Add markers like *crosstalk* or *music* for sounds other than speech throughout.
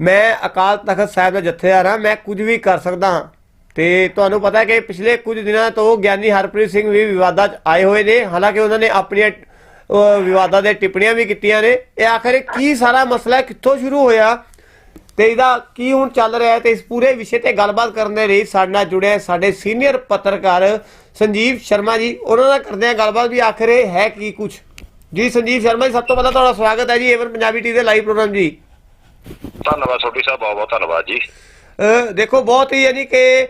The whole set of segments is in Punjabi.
ਮੈਂ ਅਕਾਲ ਤਖਤ ਸਾਹਿਬ ਦਾ ਜਥੇਦਾਰ ਹਾਂ, ਮੈਂ ਕੁਝ ਵੀ ਕਰ ਸਕਦਾ ਹਾਂ। ਤੇ ਤੁਹਾਨੂੰ ਪਤਾ ਹੈ ਕਿ ਪਿਛਲੇ ਕੁਝ ਦਿਨਾਂ ਤੋਂ ਗਿਆਨੀ ਹਰਪ੍ਰੀਤ ਸਿੰਘ ਵੀ ਵਿਵਾਦਾਂ 'ਚ ਆਏ ਹੋਏ ਨੇ। ਹਾਲਾਂਕਿ ਉਹਨਾਂ ਨੇ ਆਪਣੀਆਂ ਵਿਵਾਦਾਂ ਦੇ ਟਿੱਪਣੀਆਂ ਵੀ ਕੀਤੀਆਂ ਨੇ। ਇਹ ਆਖਰ ਕੀ ਸਾਰਾ ਮਸਲਾ ਕਿੱਥੋਂ ਸ਼ੁਰੂ ਹੋਇਆ? ਤੇ ਇਹਦਾ ਕੀ ਹੁਣ ਚੱਲ ਰਿਹਾ ਹੈ? ਤੇ ਇਸ ਪੂਰੇ ਵਿਸ਼ੇ ਤੇ ਗੱਲਬਾਤ ਕਰਨ ਦੇ ਲਈ ਸਾਡੇ ਨਾਲ ਜੁੜੇ ਸਾਡੇ ਸੀਨੀਅਰ ਪੱਤਰਕਾਰ ਸੰਜੀਵ ਸ਼ਰਮਾ ਜੀ। ਉਹਨਾਂ ਨਾਲ ਕਰਦੇ ਹਾਂ ਗੱਲਬਾਤ ਵੀ ਆਖਰ ਇਹ ਹੈ ਕੀ ਕੁਝ ਜੀ, ਸੰਜੀਵ ਸ਼ਰਮਾ ਜੀ, ਸਭ ਤੋਂ ਪਹਿਲਾਂ ਤੁਹਾਡਾ ਸਵਾਗਤ ਹੈ ਜੀ, ਏਵਨ ਪੰਜਾਬੀ ਟੀ ਦੇ ਲਾਈਵ ਪ੍ਰੋਗਰਾਮ ਜੀ। ਧੰਨਵਾਦ ਸੋਢੀ ਸਾਹਿਬ ਬਹੁਤ ਬਹੁਤ ਧੰਨਵਾਦ ਜੀ। ਦੇਖੋ ਬਹੁਤ ਹੀ ਯਾਨੀ ਕਿ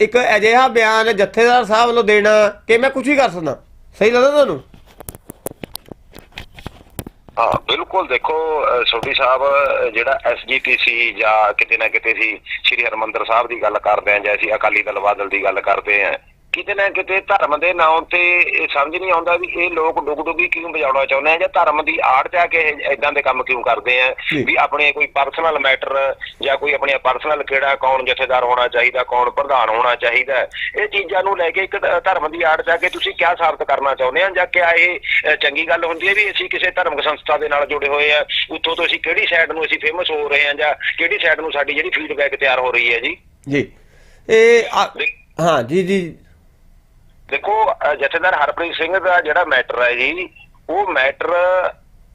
ਇੱਕ ਅਜਿਹਾ ਬਿਆਨ ਜਥੇਦਾਰ ਸਾਹਿਬ ਵੱਲੋਂ ਦੇਣਾ ਕਿ ਮੈਂ ਕੁਝ ਵੀ ਕਰ ਸਕਦਾ। ਸਹੀ ਲੱਗਦਾ ਤੁਹਾਨੂੰ? ਹਾਂ ਬਿਲਕੁਲ ਦੇਖੋ ਸੋਢੀ ਸਾਹਿਬ ਜਿਹੜਾ ਐਸਜੀਪੀਸੀ ਜਾਂ ਕਿਤੇ ਨਾ ਕਿਤੇ ਸੀ ਸ੍ਰੀ ਹਰਮੰਦਰ ਸਾਹਿਬ ਦੀ ਗੱਲ ਕਰਦੇ ਆਂ ਜਾਂ ਅਸੀਂ ਅਕਾਲੀ ਦਲ ਬਾਦਲ ਦੀ ਗੱਲ ਕਰਦੇ ਆਂ ਕਿਤੇ ਨਾ ਕਿਤੇ ਧਰਮ ਦੇ ਨਾਂ ਤੇ ਇਹ ਸਮਝ ਨਹੀਂ ਆਉਂਦਾ ਵੀ ਇਹ ਲੋਕ ਡੁਗ ਡੁਗੀ ਕਿਉਂ ਵਜਾਉਣਾ ਚਾਹੁੰਦੇ ਆ ਜਾਂ ਧਰਮ ਦੀ ਆੜ ਚ ਆ ਕੇ ਇਦਾਂ ਦੇ ਕੰਮ ਕਿਉਂ ਕਰਦੇ ਆ। ਵੀ ਆਪਣੇ ਕੋਈ ਪਰਸਨਲ ਮੈਟਰ ਜਾਂ ਕੋਈ ਆਪਣੇ ਪਰਸਨਲ ਕਿਹੜਾ ਕੌਣ ਜਥੇਦਾਰ ਹੋਣਾ ਚਾਹੀਦਾ ਕੌਣ ਪ੍ਰਧਾਨ ਹੋਣਾ ਚਾਹੀਦਾ? ਇਹ ਚੀਜ਼ਾਂ ਨੂੰ ਲੈ ਕੇ ਇੱਕ ਧਰਮ ਦੀ ਆੜ ਚ ਆ ਕੇ ਤੁਸੀਂ ਕਿਆ ਸਾਬਤ ਕਰਨਾ ਚਾਹੁੰਦੇ ਆ? ਜਾਂ ਕਿਆ ਇਹ ਚੰਗੀ ਗੱਲ ਹੁੰਦੀ ਹੈ ਵੀ ਅਸੀਂ ਕਿਸੇ ਧਰਮਿਕ ਸੰਸਥਾ ਦੇ ਨਾਲ ਜੁੜੇ ਹੋਏ ਆ? ਉੱਥੋਂ ਤੋਂ ਅਸੀਂ ਕਿਹੜੀ ਸਾਈਡ ਨੂੰ ਅਸੀਂ ਫੇਮਸ ਹੋ ਰਹੇ ਆ ਜਾਂ ਕਿਹੜੀ ਸਾਈਡ ਨੂੰ ਸਾਡੀ ਜਿਹੜੀ ਫੀਡਬੈਕ ਤਿਆਰ ਹੋ ਰਹੀ ਹੈ ਜੀ? ਜੀ। ਇਹ ਹਾਂ ਜੀ ਜੀ। ਦੇਖੋ ਜਥੇਦਾਰ ਹਰਪ੍ਰੀਤ ਸਿੰਘ ਦਾ ਜਿਹੜਾ ਮੈਟਰ ਹੈ ਜੀ, ਉਹ ਮੈਟਰ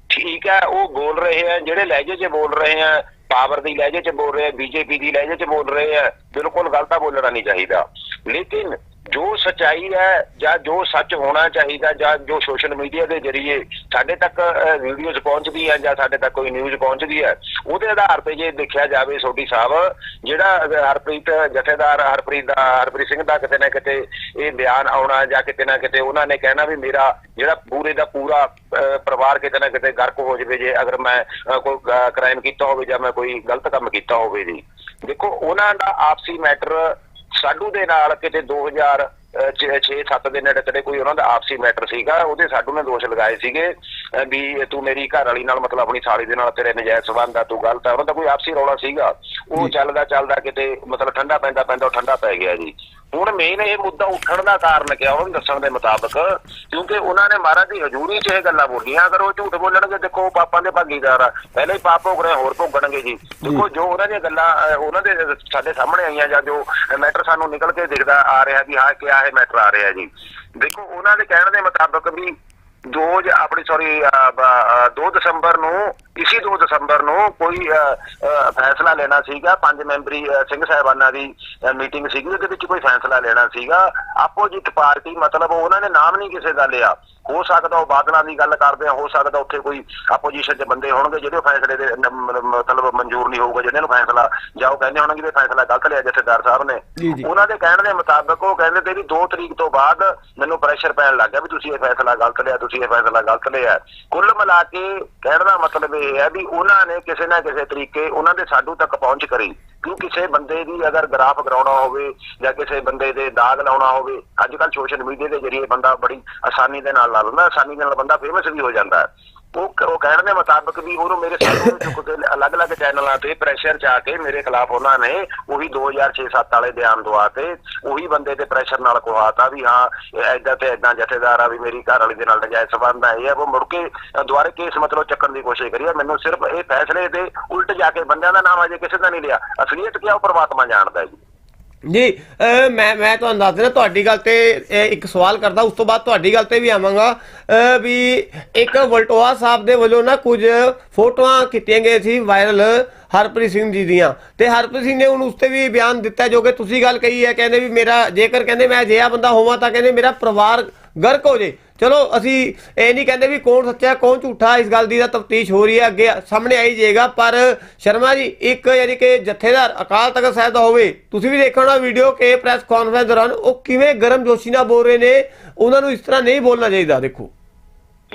ਠੀਕ ਹੈ, ਉਹ ਬੋਲ ਰਹੇ ਆ ਜਿਹੜੇ ਲਹਿਜੇ 'ਚ ਬੋਲ ਰਹੇ ਆ ਪਾਵਰ ਦੀ ਲਹਿਜੇ 'ਚ ਬੋਲ ਰਹੇ ਆ ਬੀਜੇਪੀ ਦੀ ਲਹਿਜੇ 'ਚ ਬੋਲ ਰਹੇ ਆ ਬਿਲਕੁਲ ਗਲਤ ਆ ਬੋਲਣਾ ਨਹੀਂ ਚਾਹੀਦਾ। ਲੇਕਿਨ ਜੋ ਸਚਾਈ ਹੈ ਜਾਂ ਜੋ ਸੱਚ ਹੋਣਾ ਚਾਹੀਦਾ ਜਾਂ ਜੋ ਸੋਸ਼ਲ ਮੀਡੀਆ ਦੇ ਜ਼ਰੀਏ ਸਾਡੇ ਤੱਕ ਵੀਡੀਓਜ਼ ਪਹੁੰਚਦੀ ਹੈ ਜਾਂ ਸਾਡੇ ਤੱਕ ਕੋਈ ਨਿਊਜ਼ ਪਹੁੰਚਦੀ ਹੈ, ਉਹਦੇ ਆਧਾਰ ਤੇ ਜੇ ਦੇਖਿਆ ਜਾਵੇ ਸੋਢੀ ਸਾਹਿਬ, ਜਿਹੜਾ ਹਰਪ੍ਰੀਤ ਜਥੇਦਾਰ, ਹਰਪ੍ਰੀਤ ਦਾ, ਹਰਪ੍ਰੀਤ ਸਿੰਘ ਦਾ ਕਿਤੇ ਨਾ ਕਿਤੇ ਇਹ ਬਿਆਨ ਆਉਣਾ ਜਾਂ ਕਿਤੇ ਨਾ ਕਿਤੇ ਉਹਨਾਂ ਨੇ ਕਹਿਣਾ ਵੀ ਮੇਰਾ ਜਿਹੜਾ ਪੂਰੇ ਦਾ ਪੂਰਾ ਪਰਿਵਾਰ ਕਿਤੇ ਨਾ ਕਿਤੇ ਗਰਕ ਹੋ ਜਾਵੇ ਜੇ ਅਗਰ ਮੈਂ ਕੋਈ ਕ੍ਰਾਈਮ ਕੀਤਾ ਹੋਵੇ ਜਾਂ ਮੈਂ ਕੋਈ ਗਲਤ ਕੰਮ ਕੀਤਾ ਹੋਵੇ ਜੀ। ਦੇਖੋ, ਉਹਨਾਂ ਦਾ ਆਪਸੀ ਮੈਟਰ ਸਾਡੂ ਦੇ ਨਾਲ ਕਿਤੇ 2000 6-7 ਦੇ ਨੇੜੇ ਤੇੜੇ ਕੋਈ ਉਹਨਾਂ ਦਾ ਆਪਸੀ ਮੈਟਰ ਸੀਗਾ ਉਹਦੇ ਸਾਡੂ ਨੇ ਦੋਸ਼ ਲਗਾਏ ਸੀਗੇ ਵੀ ਤੂੰ ਮੇਰੀ ਘਰ ਵਾਲੀ ਨਾਲ ਮਤਲਬ ਆਪਣੀ ਸਾਲੀ ਦੇ ਨਾਲ ਤੇਰੇ ਨਜਾਇਜ਼ ਸਬੰਧ ਆ ਤੂੰ ਗਲਤ ਆ ਉਹਨਾਂ ਦਾ ਕੋਈ ਆਪਸੀ ਰੌਲਾ ਸੀਗਾ। ਉਹ ਚੱਲਦਾ ਚੱਲਦਾ ਕਿਤੇ ਮਤਲਬ ਠੰਡਾ ਪੈਂਦਾ ਪੈਂਦਾ ਉਹ ਠੰਡਾ ਪੈ ਗਿਆ ਜੀ। ਹੁਣ ਮੇਨ ਇਹ ਮੁੱਦਾ ਉੱਠਣ ਦਾ ਕਾਰਨ ਕਿਹਾ ਉਹਨਾਂ ਦੱਸਣ ਦੇ ਮੁਤਾਬਕ, ਕਿਉਂਕਿ ਉਹਨਾਂ ਨੇ ਮਹਾਰਾਜ ਦੀ ਹਜ਼ੂਰੀ 'ਚ ਇਹ ਗੱਲਾਂ ਬੋਲੀਆਂ, ਅਗਰ ਉਹ ਝੂਠ ਬੋਲਣਗੇ, ਦੇਖੋ ਉਹ ਪਾਪਾਂ ਦੇ ਭਾਗੀਦਾਰ ਆ। ਪਹਿਲੇ ਹੀ ਪਾਪ ਭੋਗ ਰਹੇ ਹੋਰ ਭੋਗਣਗੇ ਜੀ। ਦੇਖੋ, ਜੋ ਉਹਨਾਂ ਦੀਆਂ ਗੱਲਾਂ ਉਹਨਾਂ ਦੇ ਸਾਡੇ ਸਾਹਮਣੇ ਆਈਆਂ ਜਾਂ ਜੋ ਮੈਟਰ ਸਾਨੂੰ ਨਿਕਲ ਕੇ ਦਿਖਦਾ ਆ ਰਿਹਾ ਵੀ ਹਾਂ ਕਿਹਾ ਇਹ ਮੈਟਰ ਆ ਰਿਹਾ ਜੀ। ਦੇਖੋ, ਉਹਨਾਂ ਦੇ ਕਹਿਣ ਦੇ ਮੁਤਾਬਕ ਵੀ ਦੋ ਜ- ਆਪਣੀ ਸੌਰੀ 2 ਦਸੰਬਰ ਨੂੰ ਇਸੀ 2 ਦਸੰਬਰ ਨੂੰ ਕੋਈ ਅ, ਫੈਸਲਾ ਲੈਣਾ ਸੀਗਾ। ਪੰਜ ਮੈਂਬਰੀ ਅ, ਸਿੰਘ ਸਾਹਿਬਾਨਾਂ ਦੀ ਮੀਟਿੰਗ ਸੀਗੀ ਉਹਦੇ ਵਿੱਚ ਕੋਈ ਫੈਸਲਾ ਲੈਣਾ ਸੀਗਾ। ਆਪੋਜੀਟ ਪਾਰਟੀ ਮਤਲਬ ਉਹਨਾਂ ਨੇ ਨਾਮ ਨਹੀਂ ਕਿਸੇ ਦਾ ਲਿਆ। ਹੋ ਸਕਦਾ ਉਹ ਬਾਦਲਾਂ ਦੀ ਗੱਲ ਕਰਦੇ ਆ ਹੋ ਸਕਦਾ ਉੱਥੇ ਕੋਈ ਆਪੋਜੀਸ਼ਨ 'ਚ ਬੰਦੇ ਹੋਣਗੇ ਜਿਹੜੇ ਉਹ ਫੈਸਲੇ ਦੇ ਮਤਲਬ ਮਨਜ਼ੂਰ ਨਹੀਂ ਹੋਊਗਾ ਜਿਹਨਾਂ ਨੂੰ ਫੈਸਲਾ ਜਾਂ ਉਹ ਕਹਿੰਦੇ ਹੋਣਗੇ ਵੀ ਫੈਸਲਾ ਗਲਤ ਲਿਆ ਜਥੇਦਾਰ ਸਾਹਿਬ ਨੇ। ਉਹਨਾਂ ਦੇ ਕਹਿਣ ਦੇ ਮੁਤਾਬਕ ਉਹ ਕਹਿੰਦੇ ਤੇ ਵੀ 2 ਤਰੀਕ ਤੋਂ ਬਾਅਦ ਮੈਨੂੰ ਪ੍ਰੈਸ਼ਰ ਪੈਣ ਲੱਗ ਗਿਆ ਵੀ ਤੁਸੀਂ ਇਹ ਫੈਸਲਾ ਗਲਤ ਲਿਆ ਤੁਸੀਂ ਇਹ ਫੈਸਲਾ ਗਲਤ ਲਿਆ। ਕੁੱਲ ਮਿਲਾ ਕੇ ਕਹਿਣ ਦਾ ਮਤਲਬ ਇਹ ਹੈ ਵੀ ਉਹਨਾਂ ਨੇ ਕਿਸੇ ਨਾ ਕਿਸੇ ਤਰੀਕੇ ਉਹਨਾਂ ਦੇ ਸਾਡੂ ਤੱਕ ਪਹੁੰਚ ਕਰੀ ਕਿਉਂ ਕਿਸੇ ਬੰਦੇ ਦੀ ਅਗਰ ਗ੍ਰਾਫ ਕਰਾਉਣਾ ਹੋਵੇ ਜਾਂ ਕਿਸੇ ਬੰਦੇ ਦੇ ਦਾਗ ਲਾਉਣਾ ਹੋਵੇ। ਅੱਜ ਕੱਲ ਸੋਸ਼ਲ ਮੀਡੀਆ ਦੇ ਜ਼ਰੀਏ ਬੰਦਾ ਬੜੀ ਆਸਾਨੀ ਦੇ ਨਾਲ ਲਾ ਲੈਂਦਾ ਆਸਾਨੀ ਨਾਲ ਬੰਦਾ ਫੇਮਸ ਵੀ ਹੋ ਜਾਂਦਾ। ਉਹ ਕ- ਉਹ ਕਹਿਣ ਦੇ ਮੁਤਾਬਕ ਵੀ ਉਹਨੂੰ ਮੇਰੇ ਕੇ *coughs* ਅਲੱਗ-ਅਲੱਗ ਚੈਨਲਾਂ ਤੇ ਪ੍ਰੈਸ਼ਰ ਚ ਆ ਕੇ ਮੇਰੇ ਖਿਲਾਫ ਉਹਨਾਂ ਨੇ ਉਹੀ 2006-7 ਵਾਲੇ ਬਿਆਨ ਦਵਾ ਤੇ ਉਹੀ ਬੰਦੇ ਤੇ ਪ੍ਰੈਸ਼ਰ ਨਾਲ ਕੁਹਾਤਾ ਵੀ ਹਾਂ ਐਦਾਂ ਤੇ ਐਦਾਂ ਜਥੇਦਾਰ ਆ ਵੀ ਮੇਰੀ ਘਰ ਵਾਲੀ ਦੇ ਨਾਲ ਨਜਾਇਜ਼ ਸਬੰਧ ਹੈ ਇਹ ਆ, ਉਹ ਮੁੜ ਕੇ ਅ, ਦੁਬਾਰੇ ਕੇਸ ਮਤਲਬ ਚੱਕਣ ਦੀ ਕੋਸ਼ਿਸ਼ ਕਰੀ ਆ। ਮੈਨੂੰ ਸਿਰਫ ਇਹ ਫੈਸਲੇ ਦੇ ਉਲਟ ਜਾ ਕੇ ਬੰਦਿਆਂ ਦਾ ਨਾਮ ਅਜੇ ਕਿਸੇ ਦਾ ਨਹੀਂ ਲਿਆ। ਅਸਲੀਅਤ ਕੀ ਆ ਉਹ ਪ੍ਰਮਾਤਮਾ ਜਾਣਦਾ ਹੈ ਜੀ। ਜੀ ਮੈਂ ਮੈਂ ਤੁਹਾਨੂੰ ਦੱਸ ਦੇਣਾ ਤੁਹਾਡੀ ਗੱਲ ਤੇ ਇੱਕ ਸਵਾਲ ਕਰਦਾ, ਉਸ ਤੋਂ ਬਾਅਦ ਤੁਹਾਡੀ ਗੱਲ ਤੇ ਵੀ ਆਵਾਂਗਾ ਵੀ ਇੱਕ ਵਲਟੋਆ ਸਾਹਿਬ ਦੇ ਵੱਲੋਂ ਨਾ ਕੁਝ ਫੋਟੋਆਂ ਕੀਤੀਆਂ ਗਈਆਂ ਸੀ ਵਾਇਰਲ ਹਰਪ੍ਰੀਤ ਸਿੰਘ ਜੀ ਦੀਆਂ। ਤੇ ਹਰਪ੍ਰੀਤ ਸਿੰਘ ਨੇ ਹੁਣ ਉਸ ਤੇ ਵੀ ਬਿਆਨ ਦਿੱਤਾ, ਜੋ ਕਿ ਤੁਸੀਂ ਗੱਲ ਕਹੀ ਹੈ, ਕਹਿੰਦੇ ਵੀ ਮੇਰਾ, ਜੇਕਰ ਕਹਿੰਦੇ ਮੈਂ ਅਜਿਹਾ ਬੰਦਾ ਹੋਵਾਂ, ਤਾਂ ਕਹਿੰਦੇ ਮੇਰਾ ਪਰਿਵਾਰ ਗਰਕ ਹੋ ਜੇ। ਚਲੋ, ਅਸੀਂ ਇਹ ਨਹੀਂ ਕਹਿੰਦੇ ਵੀ ਕੌਣ ਸੱਚਾ, ਕੌਣ ਝੂਠਾ, ਇਸ ਗੱਲ ਦੀ ਤਾਂ ਤਫਤੀਸ਼ ਹੋ ਰਹੀ ਹੈ, ਅੱਗੇ ਸਾਹਮਣੇ ਆਈ ਜਾਏਗਾ, ਪਰ ਸ਼ਰਮਾ ਜੀ, ਇੱਕ ਯਾਨੀ ਕਿ ਜਥੇਦਾਰ ਅਕਾਲ ਤਖਤ ਸਾਹਿਬ ਦਾ ਹੋਵੇ, ਤੁਸੀਂ ਵੀ ਦੇਖਿਆ ਹੋਣਾ ਵੀਡੀਓ ਕਿ ਪ੍ਰੈਸ ਕਾਨਫਰੰਸ ਦੌਰਾਨ ਉਹ ਕਿਵੇਂ ਗਰਮ ਜੋਸ਼ੀ ਨਾਲ ਬੋਲ ਰਹੇ ਨੇ, ਉਹਨਾਂ ਨੂੰ ਇਸ ਤਰ੍ਹਾਂ ਨਹੀਂ ਬੋਲਣਾ ਚਾਹੀਦਾ, ਦੇਖੋ।